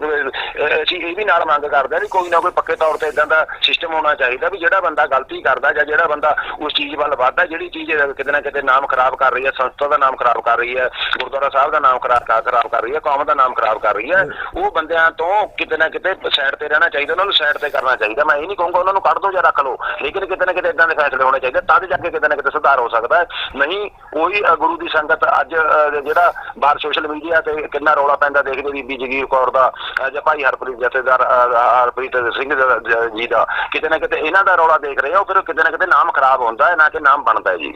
ਅਸੀਂ ਇਹ ਵੀ ਨਾਲ ਮੰਗ ਕਰਦੇ ਹਾਂ ਵੀ ਕੋਈ ਨਾ ਕੋਈ ਪੱਕੇ ਤੌਰ ਤੇ ਇਦਾਂ ਦਾ ਸਿਸਟਮ ਹੋਣਾ ਚਾਹੀਦਾ ਵੀ ਜਿਹੜਾ ਬੰਦਾ ਗਲਤੀ ਕਰਦਾ ਜਾਂ ਜਿਹੜਾ ਬੰਦਾ ਉਸ ਚੀਜ਼ ਵੱਲ ਵੱਧਦਾ ਜਿਹੜੀ ਚੀਜ਼ ਕਿਤੇ ਨਾ ਕਿਤੇ ਨਾਮ ਖਰਾਬ ਕਰ ਰਹੀ ਹੈ ਸੰਸਥਾ ਦਾ ਨਾਮ ਖਰਾਬ ਕਰ ਰਹੀ ਹੈ ਗੁਰਦੁਆਰਾ ਸਾਹਿਬ ਦਾ ਨਾਮ ਖਰਾਬ ਕਰ ਖਰਾਬ ਕਰ ਰਹੀ ਹੈ ਕੌਮ ਦਾ ਨਾਮ ਖਰਾਬ ਕਰ ਰਹੀ ਹੈ ਉਹ ਬੰਦਿਆਂ ਤੋਂ ਕਿਤੇ ਨਾ ਕਿਤੇ ਸਾਈਡ ਤੇ ਰਹਿਣਾ ਚਾਹੀਦਾ ਉਹਨਾਂ ਨੂੰ ਸਾਈਡ ਤੇ ਕਰਨਾ ਚਾਹੀਦਾ। ਮੈਂ ਇਹ ਨਹੀਂ ਕਹੂੰਗਾ ਉਹਨਾਂ ਨੂੰ ਕੱਢ ਦਿਓ ਜਾਂ ਰੱਖ ਲਓ ਲੇਕਿਨ ਕਿਤੇ ਨਾ ਕਿਤੇ ਇਦਾਂ ਦੇ ਫੈਸਲੇ ਹੋਣੇ ਚਾਹੀਦੇ ਤਦ ਜਾ ਕੇ ਕਿਤੇ ਨਾ ਕਿਤੇ ਸੁਧਾਰ ਹੋ ਸਕਦਾ ਨਹੀਂ ਉਹੀ ਗੁਰੂ ਦੀ ਸੰਗਤ ਅੱਜ ਅ, ਜਿਹੜਾ ਬਾਹਰ ਸੋਸ਼ਲ ਮੀਡੀਆ ਤੇ ਕਿੰਨਾ ਰੌਲਾ ਪੈਂਦਾ ਦੇਖਦੇ ਬੀਬੀ ਜਗੀਰ ਕੌਰ ਦਾ ਜਾਂ ਭਾਈ ਹਰਪ੍ਰੀਤ ਜਥੇਦਾਰ ਹਰਪ੍ਰੀਤ ਸਿੰਘ ਜ- ਦਾ ਕਿਤੇ ਨਾ ਕਿਤੇ ਇਹਨਾਂ ਦਾ ਰੌਲਾ ਦੇਖ ਰਹੇ ਹੋ ਫਿਰ ਕਿਤੇ ਨਾ ਕਿਤੇ ਨਾਮ ਖਰਾਬ ਹੁੰਦਾ ਹੈ ਨਾ ਕਿ ਨਾਮ ਬਣਦਾ ਹੈ ਜੀ।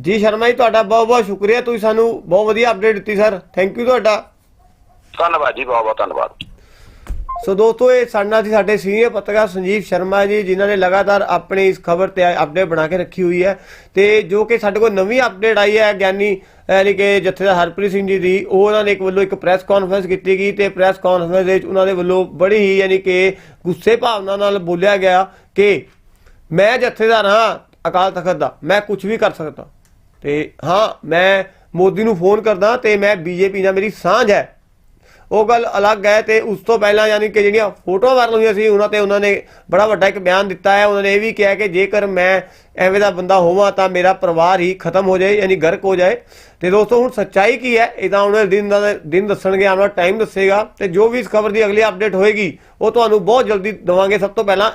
ਜੀ ਸ਼ਰਮਾ ਜੀ ਤੁਹਾਡਾ ਬਹੁਤ ਬਹੁਤ ਸ਼ੁਕਰੀਆ ਤੁਸੀਂ ਸਾਨੂੰ ਬਹੁਤ ਵਧੀਆ ਅਪਡੇਟ ਦਿੱਤੀ ਸਰ ਥੈਂਕ ਯੂ ਤੁਹਾਡਾ। ਧੰਨਵਾਦ ਜੀ ਬਹੁਤ ਬਹੁਤ ਧੰਨਵਾਦ। ਸੋ ਦੋਸਤੋ ਇਹ ਸਾਡੇ ਸੀ ਸਾਡੇ ਸੀਨੀਅਰ ਪੱਤਰਕਾਰ ਸੰਜੀਵ ਸ਼ਰਮਾ ਜੀ ਜਿਨ੍ਹਾਂ ਨੇ ਲਗਾਤਾਰ ਆਪਣੀ ਇਸ ਖਬਰ ਤੇ ਅਪਡੇਟ ਬਣਾ ਕੇ ਰੱਖੀ ਹੋਈ ਹੈ ਤੇ ਜੋ ਕਿ ਸਾਡੇ ਕੋਲ ਨਵੀਂ ਅਪਡੇਟ ਆਈ ਹੈ ਗਿਆਨੀ ਯਾਨੀ ਕਿ ਜਥੇਦਾਰ ਹਰਪ੍ਰੀਤ ਸਿੰਘ ਜੀ ਦੀ, ਉਹ ਉਹਨਾਂ ਨੇ ਇੱਕ ਵੱਲੋਂ ਇੱਕ ਪ੍ਰੈਸ ਕਾਨਫਰੰਸ ਕੀਤੀ ਗਈ ਤੇ ਪ੍ਰੈਸ ਕਾਨਫਰੰਸ ਦੇ ਵਿੱਚ ਉਹਨਾਂ ਦੇ ਵੱਲੋਂ ਬੜੀ ਹੀ ਯਾਨੀ ਕਿ ਗੁੱਸੇ ਭਾਵਨਾ ਨਾਲ ਬੋਲਿਆ ਗਿਆ ਕਿ ਮੈਂ ਜਥੇਦਾਰ ਹਾਂ ਅਕਾਲ ਤਖਤ ਦਾ, ਮੈਂ ਕੁਝ ਵੀ ਕਰ ਸਕਦਾ। ਤੇ ਹਾਂ, ਮੈਂ ਮੋਦੀ ਨੂੰ ਫੋਨ ਕਰਦਾ ਤੇ ਮੈਂ ਬੀਜੇਪੀ ਨਾਲ ਮੇਰੀ ਸਾਂਝ ਹੈ। ਉਹ ਗੱਲ ਅਲੱਗ ਹੈ ਤੇ ਉਸ ਤੋਂ ਪਹਿਲਾਂ ਯਾਨੀ ਕਿ ਜਿਹੜੀਆਂ ਫੋਟੋਆਂ ਵਾਇਰਲ ਹੋਈਆਂ ਸੀ, ਉਹਨਾਂ ਤੇ ਉਹਨਾਂ ਨੇ ਬੜਾ ਵੱਡਾ ਇੱਕ ਬਿਆਨ ਦਿੱਤਾ ਹੈ। ਉਹਨਾਂ ਨੇ ਇਹ ਵੀ ਕਿਹਾ ਕਿ ਜੇਕਰ ਮੈਂ ਐਵੇਂ ਦਾ ਬੰਦਾ ਹੋਵਾਂ ਤਾਂ ਮੇਰਾ ਪਰਿਵਾਰ ਹੀ ਖਤਮ ਹੋ ਜਾਏ, ਯਾਨੀ ਗਰਕ ਹੋ ਜਾਏ। ਤੇ ਦੋਸਤੋ, ਹੁਣ ਸੱਚਾਈ ਕੀ ਹੈ? ਇਹ ਤਾਂ ਆਉਣ ਦਿਨ ਦਾ ਦਿਨ ਦੱਸਣਗੇ, ਆਉਣ ਵਾਲਾ ਟਾਈਮ ਦੱਸੇਗਾ। ਤੇ ਜੋ ਵੀ ਇਸ ਖਬਰ ਦੀ ਅਗਲੀ ਅਪਡੇਟ ਹੋਏਗੀ, ਉਹ ਤੁਹਾਨੂੰ ਬਹੁਤ ਜਲਦੀ ਦਵਾਂਗੇ। ਸਭ ਤੋਂ ਪਹਿਲਾਂ